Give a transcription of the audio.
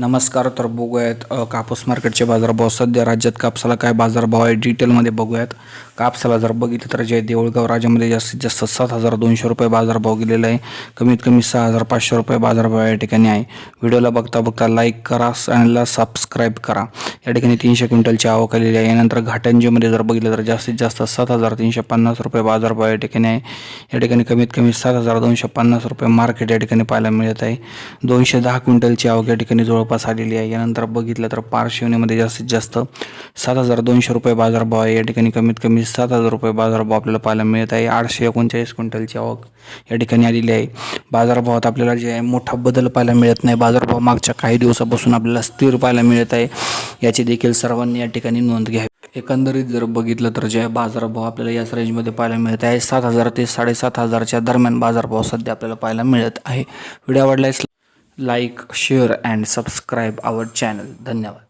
नमस्कार तर बघूयात कापूस मार्केटचे बाजारभाव. सध्या राज्यात कापसाला काय बाजारभाव आहे डिटेलमध्ये बघूयात. कापसाला जर बघितलं तर जे देऊळगाव राज्यामध्ये जास्तीत जास्त सात हजार दोनशे रुपये बाजारभाव गेलेला आहे. कमीत कमी सहा हजार पाचशे रुपये बाजारभाव या ठिकाणी आहे. व्हिडिओला बघता बघता लाईक करा चॅनलला सबस्क्राईब करा. या ठिकाणी तीनशे क्विंटलची आवक आलेली आहे. यानंतर घाटंजीमध्ये जर बघितलं तर जास्तीत जास्त सात हजार तीनशे पन्नास रुपये बाजारभाव या ठिकाणी आहे. या ठिकाणी कमीत कमी सात हजार दोनशे पन्नास रुपये मार्केट या ठिकाणी पाहायला मिळत आहे. दोनशे दहा क्विंटलची आवक या ठिकाणी जवळपास आलेली आहे. यानंतर बघितलं तर पारशिवनीमध्ये जास्तीत जास्त सात हजार दोनशे रुपये बाजारभाव आहे. या ठिकाणी कमीत कमी सात हजार रुपये बाजारभाव आपल्याला पाहायला मिळत आहे. आठशे एकोणचाळीस क्विंटलची आवक या ठिकाणी आलेली आहे. बाजारभावात आपल्याला जे आहे मोठा बदल पाहायला मिळत नाही. बाजारभाव मागच्या काही दिवसापासून आपल्याला स्थिर पाहायला मिळत आहे. याची देखील सर्वांनी या ठिकाणी नोंद घ्यावी. एकंदरीत जर बघितलं तर जे बाजारभाव आपल्याला याच रेंजमध्ये पाहायला मिळत आहे सात हजार ते साडेसात हजारच्या दरम्यान बाजारभाव सध्या आपल्याला पाहायला मिळत आहे. व्हिडिओ आवडल्यास like share and subscribe our channel धन्यवाद.